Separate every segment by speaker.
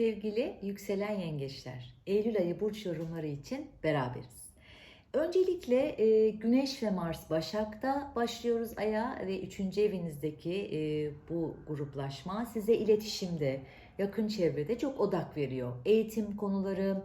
Speaker 1: Sevgili yükselen yengeçler, Eylül ayı burç yorumları için beraberiz. Öncelikle e, Güneş ve Mars Başak'ta başlıyoruz aya ve 3. evinizdeki e, bu gruplaşma size iletişimde, yakın çevrede çok odak veriyor. Eğitim konuları,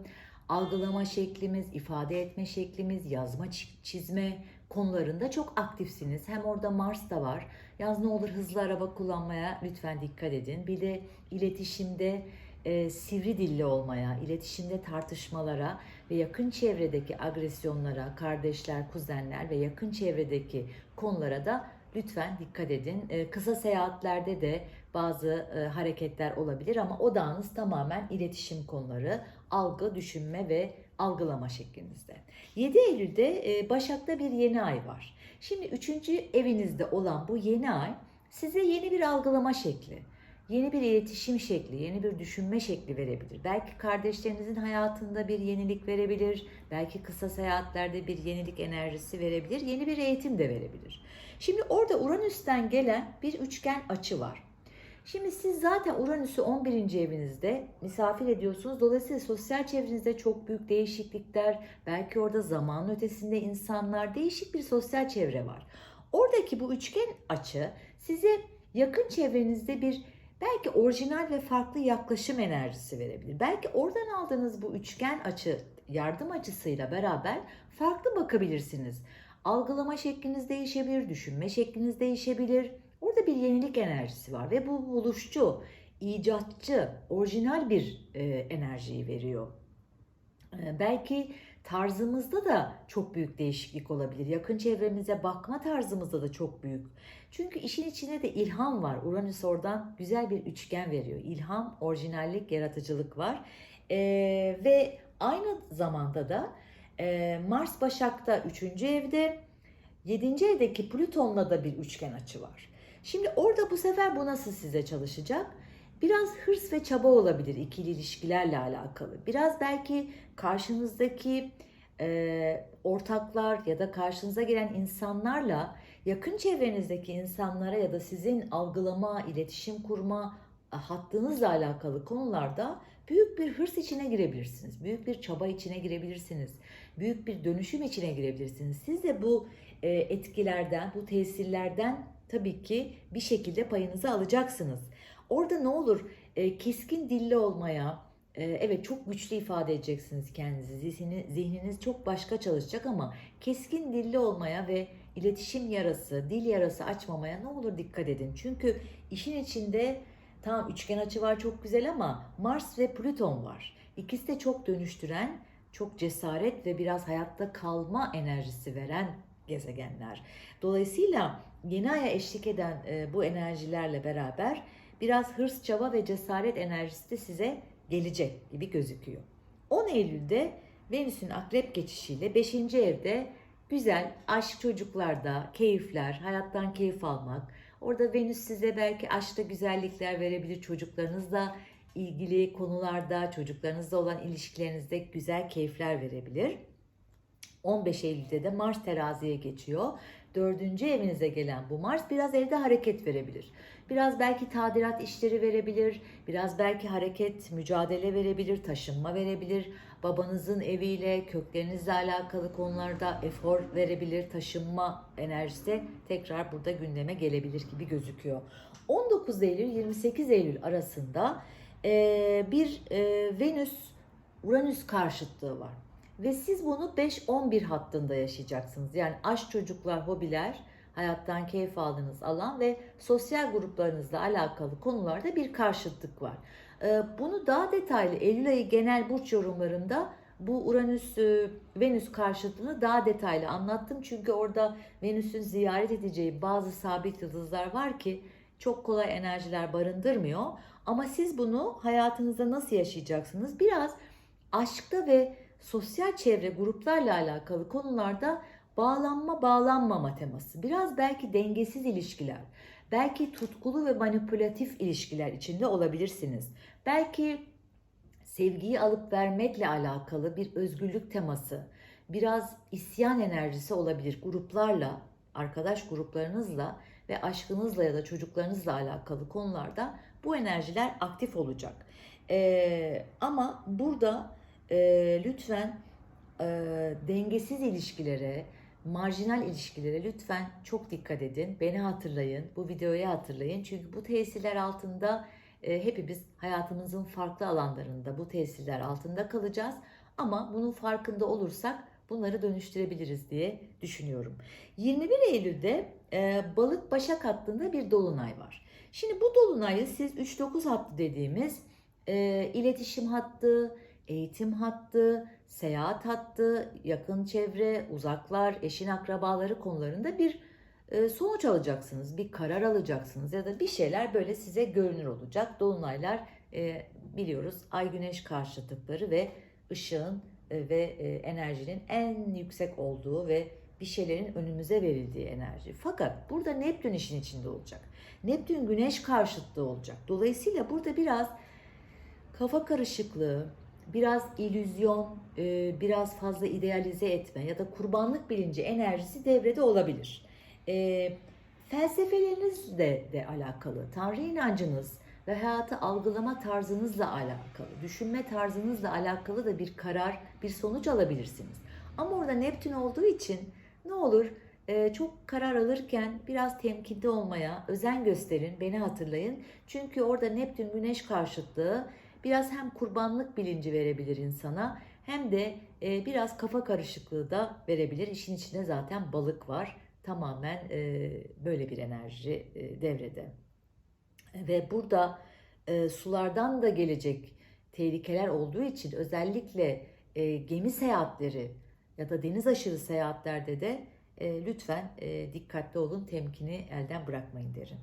Speaker 1: algılama şeklimiz, ifade etme şeklimiz, yazma çi- çizme konularında çok aktifsiniz. Hem orada Mars da var. Yaz ne olur hızlı araba kullanmaya lütfen dikkat edin. Bir de iletişimde e, sivri dilli olmaya, iletişimde tartışmalara ve yakın çevredeki agresyonlara, kardeşler, kuzenler ve yakın çevredeki konulara da lütfen dikkat edin. E, kısa seyahatlerde de bazı e, hareketler olabilir ama odağınız tamamen iletişim konuları, algı, düşünme ve algılama şeklinizde. 7 Eylül'de e, Başak'ta bir yeni ay var. Şimdi 3. evinizde olan bu yeni ay size yeni bir algılama şekli, yeni bir iletişim şekli, yeni bir düşünme şekli verebilir. Belki kardeşlerinizin hayatında bir yenilik verebilir. Belki kısa seyahatlerde bir yenilik enerjisi verebilir. Yeni bir eğitim de verebilir. Şimdi orada Uranüs'ten gelen bir üçgen açı var. Şimdi siz zaten Uranüs'ü 11. evinizde misafir ediyorsunuz. Dolayısıyla sosyal çevrenizde çok büyük değişiklikler, belki orada zamanın ötesinde insanlar, değişik bir sosyal çevre var. Oradaki bu üçgen açı size yakın çevrenizde bir belki orijinal ve farklı yaklaşım enerjisi verebilir. Belki oradan aldığınız bu üçgen açı yardım açısıyla beraber farklı bakabilirsiniz. Algılama şekliniz değişebilir, düşünme şekliniz değişebilir. Orada bir yenilik enerjisi var ve bu buluşçu, icatçı, orijinal bir e, enerjiyi veriyor. E, belki tarzımızda da çok büyük değişiklik olabilir. Yakın çevremize bakma tarzımızda da çok büyük. Çünkü işin içinde de ilham var. Uranüs oradan güzel bir üçgen veriyor. İlham, orijinallik, yaratıcılık var. E, ve aynı zamanda da e, Mars Başak'ta 3. evde, 7. evdeki Plüton'la da bir üçgen açı var. Şimdi orada bu sefer bu nasıl size çalışacak? Biraz hırs ve çaba olabilir ikili ilişkilerle alakalı. Biraz belki karşınızdaki e, ortaklar ya da karşınıza gelen insanlarla yakın çevrenizdeki insanlara ya da sizin algılama, iletişim kurma e, hattınızla alakalı konularda büyük bir hırs içine girebilirsiniz. Büyük bir çaba içine girebilirsiniz. Büyük bir dönüşüm içine girebilirsiniz. Siz de bu e, etkilerden, bu tesirlerden tabii ki bir şekilde payınızı alacaksınız. Orada ne olur e, keskin dilli olmaya, e, evet çok güçlü ifade edeceksiniz kendinizi. Zihni, zihniniz çok başka çalışacak ama keskin dilli olmaya ve iletişim yarası, dil yarası açmamaya ne olur dikkat edin. Çünkü işin içinde tamam üçgen açı var çok güzel ama Mars ve Plüton var. İkisi de çok dönüştüren, çok cesaret ve biraz hayatta kalma enerjisi veren gezegenler. Dolayısıyla yeni aya eşlik eden e, bu enerjilerle beraber biraz hırs, çaba ve cesaret enerjisi de size gelecek gibi gözüküyor. 10 Eylül'de Venüs'ün akrep geçişiyle 5. evde güzel aşk çocuklarda, keyifler, hayattan keyif almak. Orada Venüs size belki aşkta güzellikler verebilir çocuklarınızla ilgili konularda, çocuklarınızla olan ilişkilerinizde güzel keyifler verebilir. 15 Eylül'de de Mars teraziye geçiyor. Dördüncü evinize gelen bu Mars biraz evde hareket verebilir. Biraz belki tadilat işleri verebilir. Biraz belki hareket, mücadele verebilir, taşınma verebilir. Babanızın eviyle, köklerinizle alakalı konularda efor verebilir. Taşınma enerjisi tekrar burada gündeme gelebilir gibi gözüküyor. 19 Eylül 28 Eylül arasında bir eee, Venüs Uranüs karşıtlığı var. Ve siz bunu 5-11 hattında yaşayacaksınız. Yani aşk çocuklar, hobiler, hayattan keyif aldığınız alan ve sosyal gruplarınızla alakalı konularda bir karşıtlık var. Ee, Bunu daha detaylı Eylül ayı genel burç yorumlarımda bu Uranüs e, Venüs karşıtlığını daha detaylı anlattım. Çünkü orada Venüs'ün ziyaret edeceği bazı sabit yıldızlar var ki çok kolay enerjiler barındırmıyor. Ama siz bunu hayatınızda nasıl yaşayacaksınız? Biraz aşkta ve sosyal çevre gruplarla alakalı konularda bağlanma bağlanmama teması. Biraz belki dengesiz ilişkiler, belki tutkulu ve manipülatif ilişkiler içinde olabilirsiniz. Belki sevgiyi alıp vermekle alakalı bir özgürlük teması, biraz isyan enerjisi olabilir gruplarla, arkadaş gruplarınızla ve aşkınızla ya da çocuklarınızla alakalı konularda bu enerjiler aktif olacak. E, ama burada e, lütfen e, dengesiz ilişkilere, marjinal ilişkilere lütfen çok dikkat edin. Beni hatırlayın, bu videoyu hatırlayın. Çünkü bu tesirler altında e, hepimiz hayatımızın farklı alanlarında bu tesirler altında kalacağız. Ama bunun farkında olursak bunları dönüştürebiliriz diye düşünüyorum. 21 Eylül'de e, balık başak hattında bir dolunay var. Şimdi bu dolunayı siz 3-9 hattı dediğimiz e, iletişim hattı, eğitim hattı, seyahat hattı, yakın çevre, uzaklar, eşin akrabaları konularında bir e, sonuç alacaksınız, bir karar alacaksınız ya da bir şeyler böyle size görünür olacak. Dolunaylar e, biliyoruz ay güneş karşıtlıkları ve ışığın e, ve enerjinin en yüksek olduğu ve bir şeylerin önümüze verildiği enerji. Fakat burada Neptün işin içinde olacak. Neptün güneş karşıtlığı olacak. Dolayısıyla burada biraz kafa karışıklığı, biraz illüzyon, e, biraz fazla idealize etme ya da kurbanlık bilinci enerjisi devrede olabilir. E, Felsefelerinizle de alakalı, Tanrı inancınız ve hayatı algılama tarzınızla alakalı, düşünme tarzınızla alakalı da bir karar, bir sonuç alabilirsiniz. Ama orada Neptün olduğu için ne olur e, çok karar alırken biraz temkinli olmaya özen gösterin, beni hatırlayın. Çünkü orada Neptün güneş karşıtlığı biraz hem kurbanlık bilinci verebilir insana hem de e, biraz kafa karışıklığı da verebilir. İşin içinde zaten balık var. Tamamen e, böyle bir enerji e, devrede. Ve burada e, sulardan da gelecek tehlikeler olduğu için özellikle e, gemi seyahatleri ya da deniz aşırı seyahatlerde de e, lütfen e, dikkatli olun, temkini elden bırakmayın derim.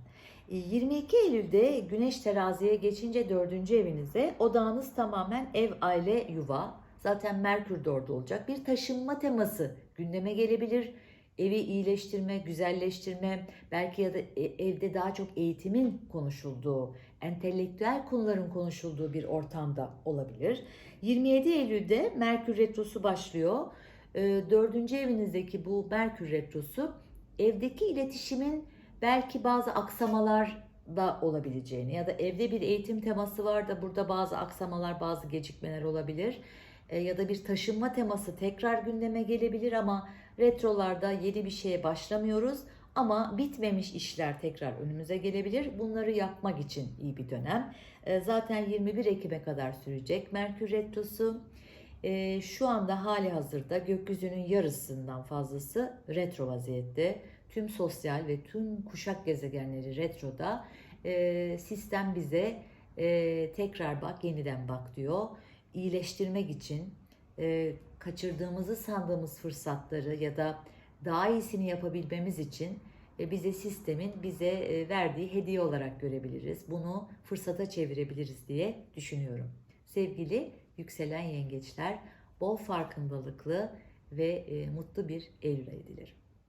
Speaker 1: 22 Eylül'de Güneş teraziye geçince dördüncü evinize odağınız tamamen ev, aile, yuva. Zaten Merkür de orada olacak. Bir taşınma teması gündeme gelebilir. Evi iyileştirme, güzelleştirme, belki ya da e, evde daha çok eğitimin konuşulduğu, entelektüel konuların konuşulduğu bir ortamda olabilir. 27 Eylül'de Merkür Retrosu başlıyor. E, dördüncü evinizdeki bu Merkür Retrosu evdeki iletişimin belki bazı aksamalar da olabileceğini ya da evde bir eğitim teması var da burada bazı aksamalar, bazı gecikmeler olabilir. E, ya da bir taşınma teması tekrar gündeme gelebilir ama retrolarda yeni bir şeye başlamıyoruz. Ama bitmemiş işler tekrar önümüze gelebilir. Bunları yapmak için iyi bir dönem. E, zaten 21 Ekim'e kadar sürecek Merkür Retrosu. E, şu anda hali hazırda gökyüzünün yarısından fazlası retro vaziyette. Tüm sosyal ve tüm kuşak gezegenleri retroda. E, sistem bize e, tekrar bak, yeniden bak diyor. İyileştirmek için e, kaçırdığımızı sandığımız fırsatları ya da daha iyisini yapabilmemiz için e, bize sistemin bize e, verdiği hediye olarak görebiliriz. Bunu fırsata çevirebiliriz diye düşünüyorum. Sevgili yükselen yengeçler, bol farkındalıklı ve e, mutlu bir Eylül dilerim.